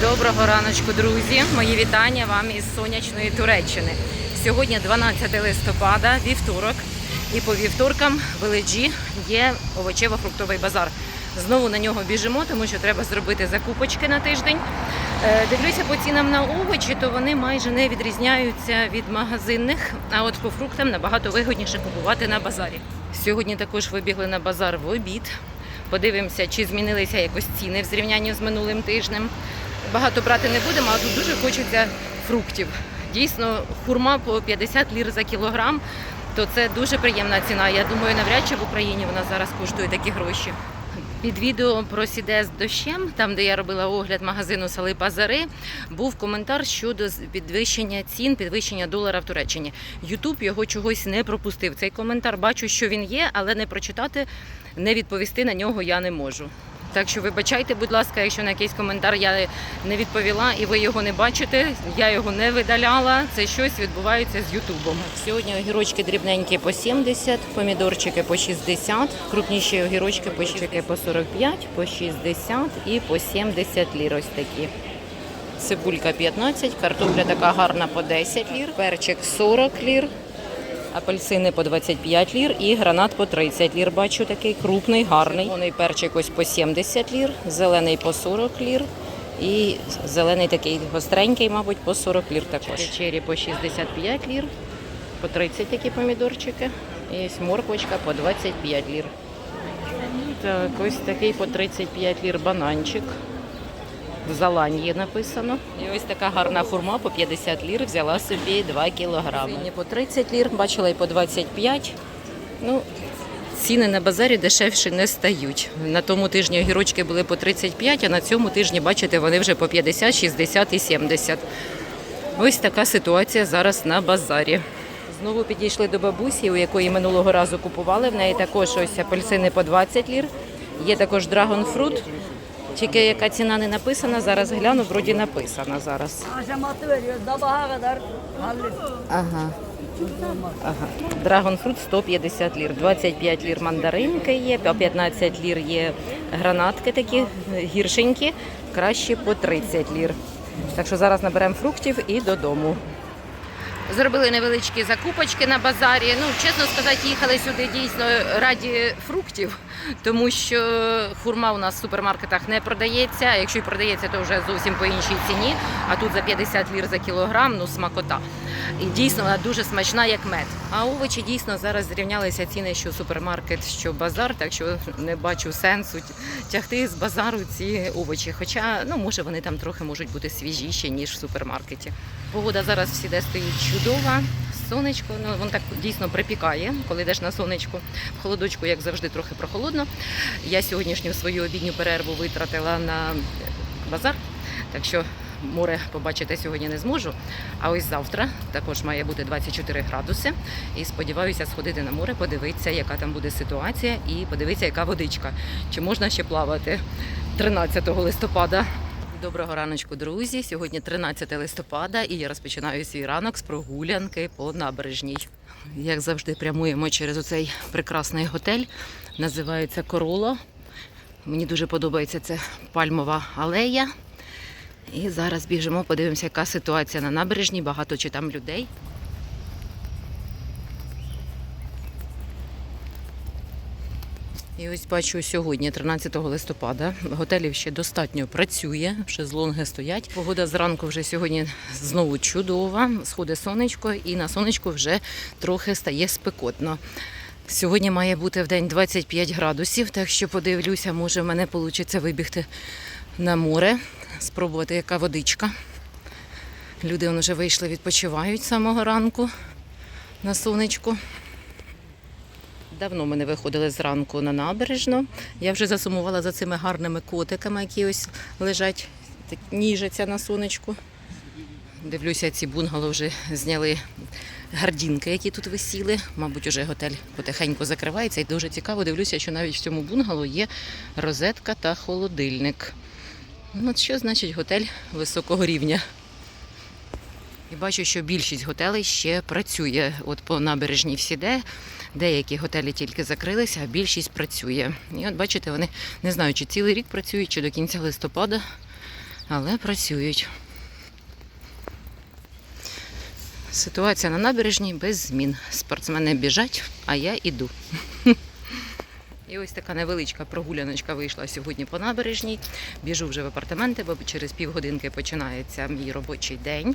Доброго раночку, друзі! Мої вітання вам із сонячної Туреччини. Сьогодні 12 листопада, вівторок, і по вівторкам в Еледжі є овочево-фруктовий базар. Знову на нього біжимо, тому що треба зробити закупочки на тиждень. Е, Дивлюся по цінам на овочі, то вони майже не відрізняються від магазинних. А от по фруктам набагато вигідніше купувати на базарі. Сьогодні також вибігли на базар в обід. Подивимося, чи змінилися якось ціни в зрівнянні з минулим тижнем. Багато брати не будемо, а тут дуже хочеться фруктів. Дійсно, хурма по 50 лір за кілограм, то це дуже приємна ціна. Я думаю, навряд чи в Україні вона зараз коштує такі гроші. Під відео про сіде з дощем, там де я робила огляд магазину Сали Базари, був коментар щодо підвищення цін, підвищення долара в Туреччині. Ютуб його чогось не пропустив. Цей коментар бачу, що він є, але не прочитати, не відповісти на нього я не можу. Так що вибачайте, будь ласка, якщо на якийсь коментар я не відповіла і ви його не бачите, я його не видаляла. Це щось відбувається з Ютубом. Сьогодні огірочки дрібненькі по 70, помідорчики по 60, крупніші огірочки по щики по 45, по 60 і по 70 лір. Ось такі. Цибулька 15, картопля така гарна по 10 лір, перчик 40 лір, апельсини по 25 лір і гранат по 30 лір. Бачу такий крупний, гарний. Червоний перчик ось по 70 лір, зелений по 40 лір. І зелений такий гостренький, мабуть, по 40 лір також. Чері по 65 лір, по 30 такі помідорчики. І ось морквочка по 25 лір. Так, ось такий по 35 лір бананчик. В Заланії написано. І ось така гарна хурма по 50 лір. Взяла собі 2 кілограми. Ціни по 30 лір, бачила і по 25. Ну, ціни на базарі дешевші не стають. На тому тижні огірочки були по 35, а на цьому тижні, бачите, вони вже по 50, 60 і 70. Ось така ситуація зараз на базарі. Знову підійшли до бабусі, у якої минулого разу купували. В неї також ось апельсини по 20 лір. Є також драгонфрут. Тільки яка ціна не написана, зараз гляну, вроді написана зараз. Ага. Ага. Драгонфрут 150 лір, 25 лір мандаринки є, 15 лір є гранатки такі гіршенькі, кращі по 30 лір. Так що зараз наберемо фруктів і додому. Зробили невеличкі закупочки на базарі. Ну, чесно сказати, їхали сюди дійсно раді фруктів, тому що хурма у нас в супермаркетах не продається. А якщо і продається, то вже зовсім по іншій ціні. А тут за 50 лір за кілограм, ну смакота. І дійсно вона дуже смачна, як мед. А овочі дійсно зараз зрівнялися ціни, що супермаркет, що базар, так що не бачу сенсу тягти з базару ці овочі. Хоча, ну може, вони там трохи можуть бути свіжіші, ніж в супермаркеті. Погода зараз всіде стоїть чудова. Сонечко, ну воно так дійсно припікає, коли йдеш на сонечку. В холодочку, як завжди, трохи прохолодно. Я сьогоднішню свою обідню перерву витратила на базар, так що море побачити сьогодні не зможу. А ось завтра також має бути 24 градуси. І сподіваюся сходити на море, подивитися, яка там буде ситуація, і подивитися, яка водичка. Чи можна ще плавати 13 листопада. Доброго раночку, друзі. Сьогодні 13 листопада, і я розпочинаю свій ранок з прогулянки по набережній. Як завжди, прямуємо через оцей прекрасний готель. Називається Короло. Мені дуже подобається це пальмова алея. І зараз біжимо, подивимося, яка ситуація на набережній, багато чи там людей. Ось бачу сьогодні, 13 листопада, готелів ще достатньо працює, шезлонги стоять. Погода зранку вже сьогодні знову чудова. Сходить сонечко, і на сонечку вже трохи стає спекотно. Сьогодні має бути в день 25 градусів, так що подивлюся, може в мене вийде вибігти на море, спробувати, яка водичка. Люди вже вийшли, відпочивають з самого ранку на сонечку. Давно ми не виходили зранку на набережну. Я вже засумувала за цими гарними котиками, які ось лежать, ніжаться на сонечку. Дивлюся, ці бунгало вже зняли гардінки, які тут висіли. Мабуть, уже готель потихеньку закривається. І дуже цікаво, дивлюся, що навіть в цьому бунгало є розетка та холодильник. Ну, що значить готель високого рівня? І бачу, що більшість готелей ще працює. От по набережній всіде. Деякі готелі тільки закрилися, а більшість працює. І от бачите, вони не знаю, чи цілий рік працюють, чи до кінця листопада. але працюють. Ситуація на набережній без змін. Спортсмени біжать, а я іду. І ось така невеличка прогуляночка вийшла сьогодні по набережній. Біжу вже в апартаменти, бо через півгодинки починається мій робочий день.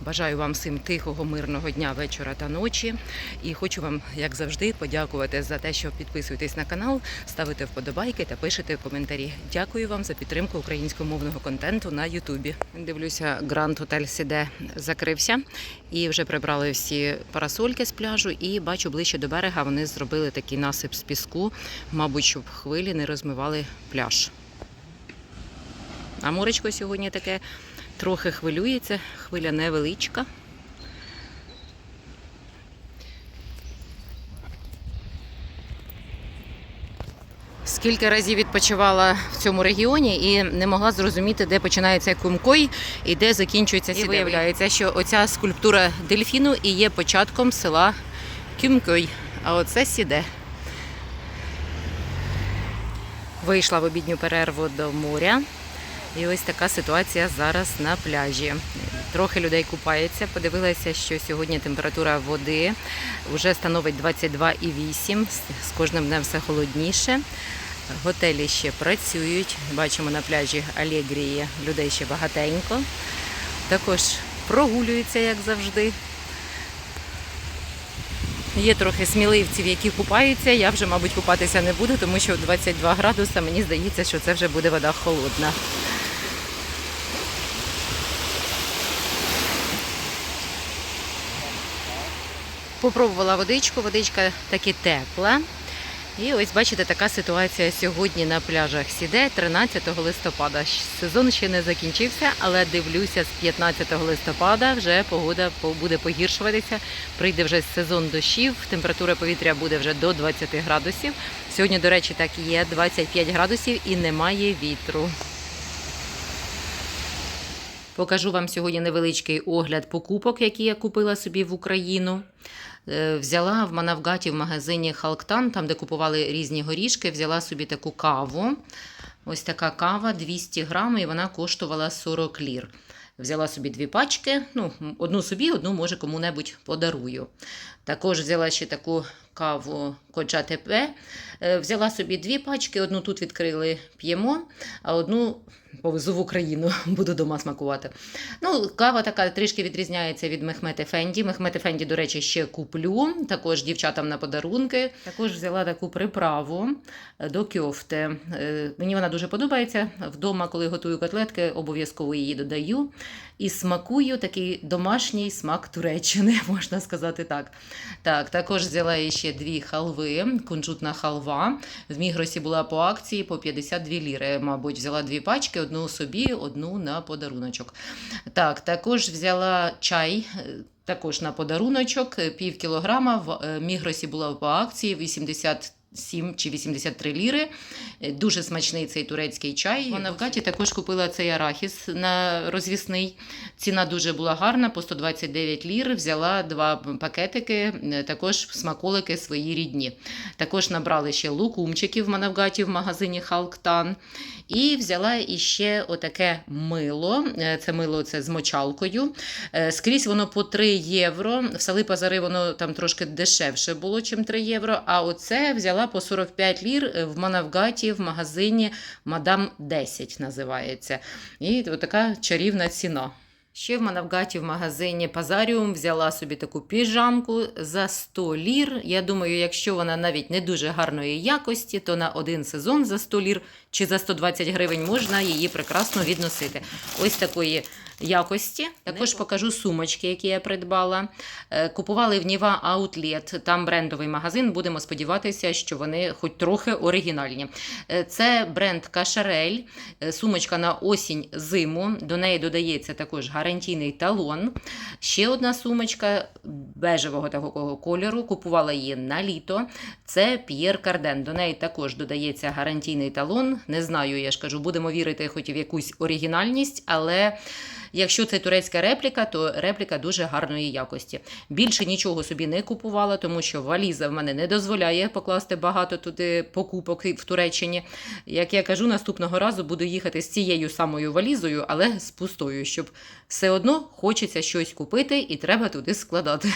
Бажаю вам всім тихого, мирного дня, вечора та ночі. І хочу вам, як завжди, подякувати за те, що підписуєтесь на канал, ставите вподобайки та пишете коментарі. Дякую вам за підтримку українськомовного контенту на Ютубі. Дивлюся, Гранд Хотель Сіде закрився і вже прибрали всі парасольки з пляжу. І бачу ближче до берега вони зробили такий насип з піску, мабуть, щоб хвилі не розмивали пляж. А моречко сьогодні таке трохи хвилюється, хвиля невеличка. Скільки разів відпочивала в цьому регіоні і не могла зрозуміти, де починається Кумкой і де закінчується Сіде. І виявляється, що оця скульптура дельфіну і є початком села Кюмкой, а оце Сіде. Вийшла в обідню перерву до моря. І ось така ситуація зараз на пляжі. Трохи людей купається. Подивилася, що сьогодні температура води вже становить 22,8. З кожним днем все холодніше. Готелі ще працюють. Бачимо на пляжі Алегрії людей ще багатенько. Також прогулюються, як завжди. Є трохи сміливців, які купаються. Я вже, мабуть, купатися не буду, тому що 22 градуса мені здається, що це вже буде вода холодна. Попробувала водичку, водичка таки тепла. І ось бачите, така ситуація сьогодні на пляжах Сіде 13 листопада. Сезон ще не закінчився, але дивлюся, з 15 листопада вже погода буде погіршуватися. Прийде вже сезон дощів, температура повітря буде вже до 20 градусів. Сьогодні, до речі, так і є 25 градусів і немає вітру. Покажу вам сьогодні невеличкий огляд покупок, які я купила собі в Україну. Е, Взяла в Манавгаті в магазині Халктан, там де купували різні горішки, взяла собі таку каву. Ось така кава 200 грам, і вона коштувала 40 лір. Взяла собі дві пачки, ну, одну собі, одну, може, кому-небудь подарую. Також взяла ще таку каву Коджа ТП. Е, Взяла собі дві пачки, одну тут відкрили, п'ємо, а одну повезу в Україну, буду дома смакувати. Ну, кава така трішки відрізняється від Мехмет Ефенді. Мехмет Ефенді, до речі, ще куплю. Також дівчатам на подарунки. Також взяла таку приправу е, до кьофти. Е, Мені вона дуже подобається. Вдома, коли готую котлетки, обов'язково її додаю. І смакую такий домашній смак Туреччини, можна сказати так. Так, також взяла ще дві халви, кунжутна халва. В Мігросі була по акції по 52 ліри. Мабуть, взяла дві пачки, одну собі, одну на подаруночок. Так, також взяла чай. е, Також на подаруночок, пів кілограма. В е, Мігросі була по акції 80 7 чи 83 ліри. Е, Дуже смачний цей турецький чай. Вона в Каті також купила цей арахіс на розвісний. Ціна дуже була гарна, по 129 лір. Взяла два пакетики, е, також смаколики свої рідні. Також набрали ще лукумчиків в Манавгаті в магазині Халктан. І взяла іще отаке мило. Е, Це мило це з мочалкою. Скрізь воно по 3 євро. В Сали Пазари воно там трошки дешевше було, ніж 3 євро. А оце взяла по 45 лір е, в Манавгаті в магазині Мадам 10 називається. І така чарівна ціна. Ще в Манавгаті в магазині Пазаріум взяла собі таку піжамку за 100 лір. Я думаю, якщо вона навіть не дуже гарної якості, то на один сезон за 100 лір чи за 120 гривень можна її прекрасно відносити. Ось такої якості. Також покажу сумочки, які я придбала. Е, Купували в Ніва Outlet, там брендовий магазин. Будемо сподіватися, що вони хоч трохи оригінальні. Е, Це бренд Кашарель, е, сумочка на осінь зиму. До неї додається також гарантійний талон. Ще одна сумочка бежевого такого кольору. Купувала її на літо. Це П'єр Карден. До неї також додається гарантійний талон, Не знаю, я ж кажу, будемо вірити хоч в якусь оригінальність, але якщо це турецька репліка, то репліка дуже гарної якості. Більше нічого собі не купувала, тому що валіза в мене не дозволяє покласти багато туди покупок в Туреччині. Як я кажу, наступного разу буду їхати з цією самою валізою, але з пустою, щоб все одно хочеться щось купити і треба туди складати.